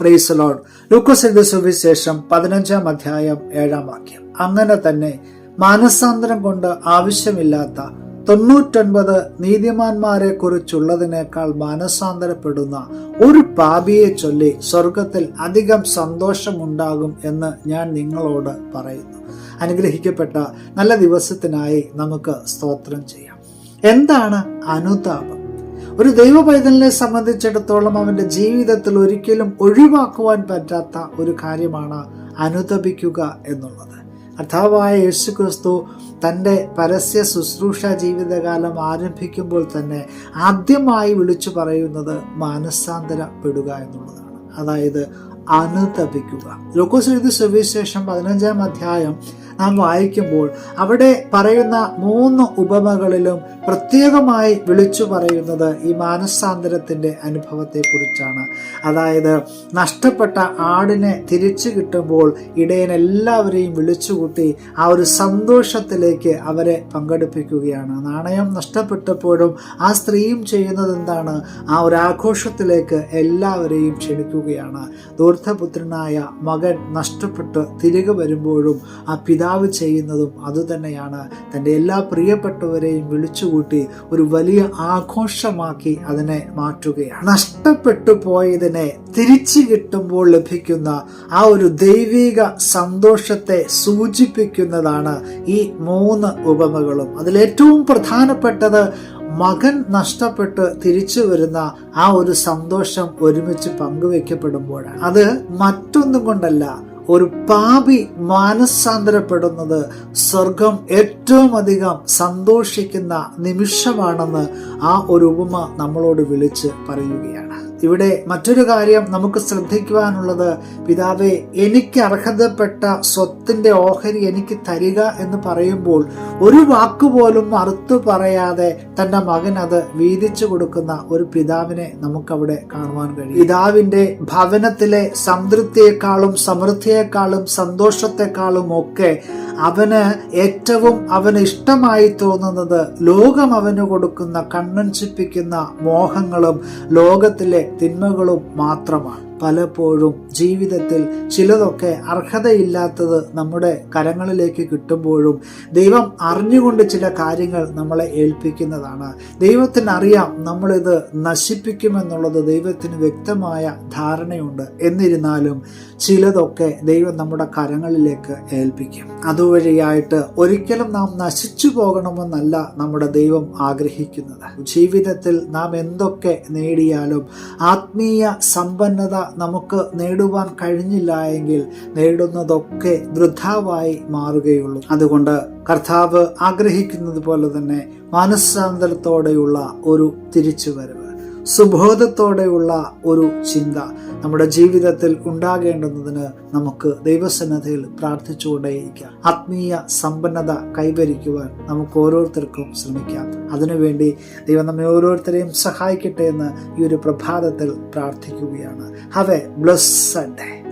Price load ലൂക്കോസിന്റെ സുവിശേഷം പതിനഞ്ചാം അധ്യായം ഏഴാം വാക്യം. അങ്ങനെ തന്നെ മാനസാന്തരം കൊണ്ട് ആവശ്യമില്ലാത്ത തൊണ്ണൂറ്റൊൻപത് നീതിമാന്മാരെ കുറിച്ചുള്ളതിനേക്കാൾ മാനസാന്തരപ്പെടുന്ന ഒരു പാപിയെ ചൊല്ലി സ്വർഗത്തിൽ അധികം സന്തോഷമുണ്ടാകും എന്ന് ഞാൻ നിങ്ങളോട് പറയുന്നു. അനുഗ്രഹിക്കപ്പെട്ട നല്ല ദിവസത്തിനായി നമുക്ക് സ്തോത്രം ചെയ്യാം. എന്താണ് അനുതാപം? ഒരു ദൈവ പൈതലിനെ സംബന്ധിച്ചിടത്തോളം അവന്റെ ജീവിതത്തിൽ ഒരിക്കലും ഒഴിവാക്കുവാൻ പറ്റാത്ത ഒരു കാര്യമാണ് അനുതപിക്കുക എന്നുള്ളത്. കർത്താവായ യേശു ക്രിസ്തു തന്റെ പരസ്യ ശുശ്രൂഷ ജീവിതകാലം ആരംഭിക്കുമ്പോൾ തന്നെ ആദ്യമായി വിളിച്ചു പറയുന്നത് മാനസാന്തരപ്പെടുക എന്നുള്ളതാണ്. അതായത് അനുതപിക്കുക ലോക്കോസ് എഴുതി സുവിശേഷം പതിനഞ്ചാം അധ്യായം നാം വായിക്കുമ്പോൾ അവിടെ പറയുന്ന മൂന്ന് ഉപമകളിലും പ്രത്യേകമായി വിളിച്ചു പറയുന്നത് ഈ മാനസാന്തരത്തിന്റെ അനുഭവത്തെക്കുറിച്ചാണ്. അതായത് നഷ്ടപ്പെട്ട ആടിനെ തിരിച്ചു കിട്ടുമ്പോൾ ഇടയൻ എല്ലാവരെയും വിളിച്ചുകൂട്ടി ആ ഒരു സന്തോഷത്തിലേക്ക് അവരെ പങ്കെടുപ്പിക്കുകയാണ്. നാണയം നഷ്ടപ്പെട്ടപ്പോഴും ആ സ്ത്രീയും ചെയ്യുന്നത് എന്താണ് ആ ഒരു ആഘോഷത്തിലേക്ക് എല്ലാവരെയും ക്ഷണിക്കുകയാണ്. ദൂർത്ഥപുത്രനായ മകൻ നഷ്ടപ്പെട്ട് തിരികെ വരുമ്പോഴും ആ പിതാവ് ചെയ്യുന്നതും അതുതന്നെയാണ് തന്റെ എല്ലാ പ്രിയപ്പെട്ടവരെയും വിളിച്ചുകൂട്ടി ഒരു വലിയ ആഘോഷമാക്കി അതിനെ മാറ്റുകയാണ്. നഷ്ടപ്പെട്ടു പോയതിനെ തിരിച്ചു കിട്ടുമ്പോൾ ലഭിക്കുന്ന ആ ഒരു ദൈവിക സന്തോഷത്തെ സൂചിപ്പിക്കുന്നതാണ് ഈ മൂന്ന് ഉപമകളും. അതിലേറ്റവും പ്രധാനപ്പെട്ടത് മകൻ നഷ്ടപ്പെട്ട് തിരിച്ചു വരുന്ന ആ ഒരു സന്തോഷം ഒരുമിച്ച് പങ്കുവെക്കപ്പെടുമ്പോഴാണ്. അത് മറ്റൊന്നും കൊണ്ടല്ല ഒരു പാപി മാനസാന്തരപ്പെടുന്നത് സ്വർഗം ഏറ്റവും അധികം സന്തോഷിക്കുന്ന നിമിഷമാണെന്ന് ആ ഒരു ഉപമ നമ്മളോട് വിളിച്ച് പറയുകയാണ്. ഇവിടെ മറ്റൊരു കാര്യം നമുക്ക് ശ്രദ്ധിക്കുവാനുള്ളത് പിതാവെ എനിക്ക് അർഹതപ്പെട്ട സ്വത്തിന്റെ ഓഹരി എനിക്ക് തരിക എന്ന് പറയുമ്പോൾ ഒരു വാക്കുപോലും മറുത്തു പറയാതെ തന്റെ മകൻ അത് വീതിച്ചു കൊടുക്കുന്ന ഒരു പിതാവിനെ നമുക്കവിടെ കാണുവാൻ കഴിയും. പിതാവിന്റെ ഭവനത്തിലെ സംതൃപ്തിയെക്കാളും സമൃദ്ധിയെക്കാളും സന്തോഷത്തെക്കാളും ഒക്കെ അവന് ഏറ്റവും അവന് ഇഷ്ടമായി തോന്നുന്നത് ലോകം അവന് കൊടുക്കുന്ന കണ്ണൻസിപ്പിക്കുന്ന മോഹങ്ങളും ലോകത്തിലെ തിന്മകളും മാത്രമാണ്. പലപ്പോഴും ജീവിതത്തിൽ ചിലതൊക്കെ അർഹതയില്ലാത്തത് നമ്മുടെ കരങ്ങളിലേക്ക് കിട്ടുമ്പോഴും ദൈവം അറിഞ്ഞുകൊണ്ട് ചില കാര്യങ്ങൾ നമ്മളെ ഏൽപ്പിക്കുന്നതാണ്. ദൈവത്തിന് അറിയാം നമ്മളിത് നശിപ്പിക്കുമെന്നുള്ളത് ദൈവത്തിന് വ്യക്തമായ ധാരണയുണ്ട്. എന്നിരുന്നാലും ചിലതൊക്കെ ദൈവം നമ്മുടെ കരങ്ങളിലേക്ക് ഏൽപ്പിക്കും. അതുവഴിയായിട്ട് ഒരിക്കലും നാം നശിച്ചു പോകണമെന്നല്ല നമ്മുടെ ദൈവം ആഗ്രഹിക്കുന്നത്. ജീവിതത്തിൽ നാം എന്തൊക്കെ നേടിയാലും ആത്മീയ സമ്പന്നത നമുക്ക് നേടുവാൻ കഴിഞ്ഞില്ല എങ്കിൽ നേടുന്നതൊക്കെ വൃഥാവായി മാറുകയുള്ളൂ. അതുകൊണ്ട് കർത്താവ് ആഗ്രഹിക്കുന്നത് പോലെ തന്നെ മനസ്സാന്തരത്തോടെയുള്ള ഒരു തിരിച്ചുവരവ് സുബോധത്തോടെയുള്ള ഒരു ചിന്ത നമ്മുടെ ജീവിതത്തിൽ ഉണ്ടാകേണ്ടുന്നതിന് നമുക്ക് ദൈവസന്നദ്ധയിൽ പ്രാർത്ഥിച്ചുകൊണ്ടേയിരിക്കാം. ആത്മീയ സമ്പന്നത കൈവരിക്കുവാൻ നമുക്ക് ഓരോരുത്തർക്കും ശ്രമിക്കാം. അതിനുവേണ്ടി ദൈവം നമ്മെ ഓരോരുത്തരെയും സഹായിക്കട്ടെ എന്ന് ഈ ഒരു പ്രഭാതത്തിൽ പ്രാർത്ഥിക്കുകയാണ്. Have A blessed day